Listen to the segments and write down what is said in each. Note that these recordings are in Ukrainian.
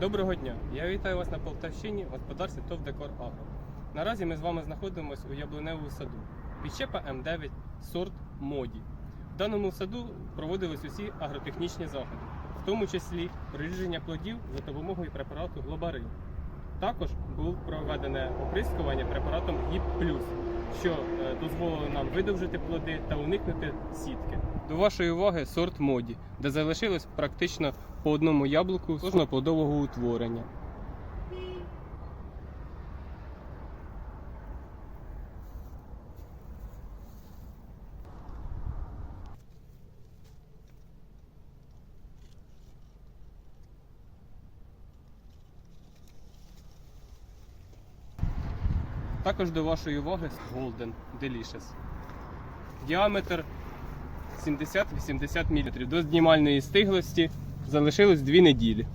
Доброго дня! Я вітаю вас на Полтавщині в господарстві ТОВ Декор Агро. Наразі ми з вами знаходимося у яблуневому саду. Підщепа М9, сорт моді. В даному саду проводились усі агротехнічні заходи, в тому числі прирідження плодів за допомогою препарату Глобарин. Також було проведене оприскування препаратом ГІП що е, дозволило нам видовжити плоди та уникнути сітки. До вашої уваги сорт моді, де залишилось практично по одному яблуку кожного плодового утворення. Також до вашої уваги Golden Delicious. Діаметр 70-80 мм. До знімальної стиглості залишилось 2 неділі.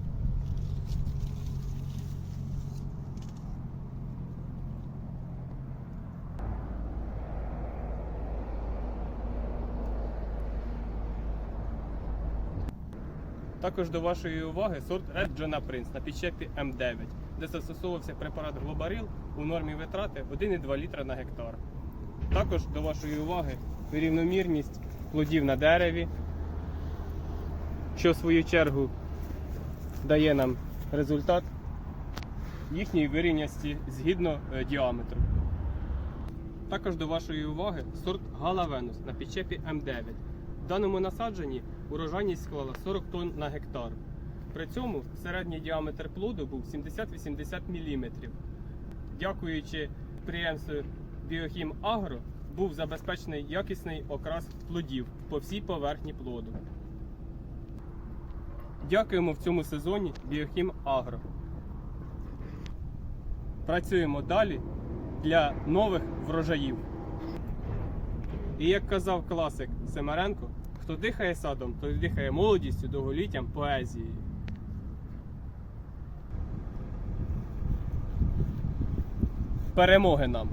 Також до вашої уваги сорт Red John Prince на підщепі М9, де застосовувався препарат Глобарил у нормі витрати 1,2 літра на гектар. Також до вашої уваги рівномірність плодів на дереві, що в свою чергу дає нам результат їхньої вирівнясті згідно е, діаметру. Також до вашої уваги сорт Гала Венус на підчепі М9. В даному насадженні урожайність склала 40 тонн на гектар. При цьому середній діаметр плоду був 70-80 мм. Дякуючи підприємству Біохім Агро, був забезпечений якісний окрас плодів по всій поверхні плоду. Дякуємо в цьому сезоні Біохім Агро. Працюємо далі для нових врожаїв. І як казав класик Семеренко, хто дихає садом, той дихає молодістю, довголіттям, поезією. Перемоги нам!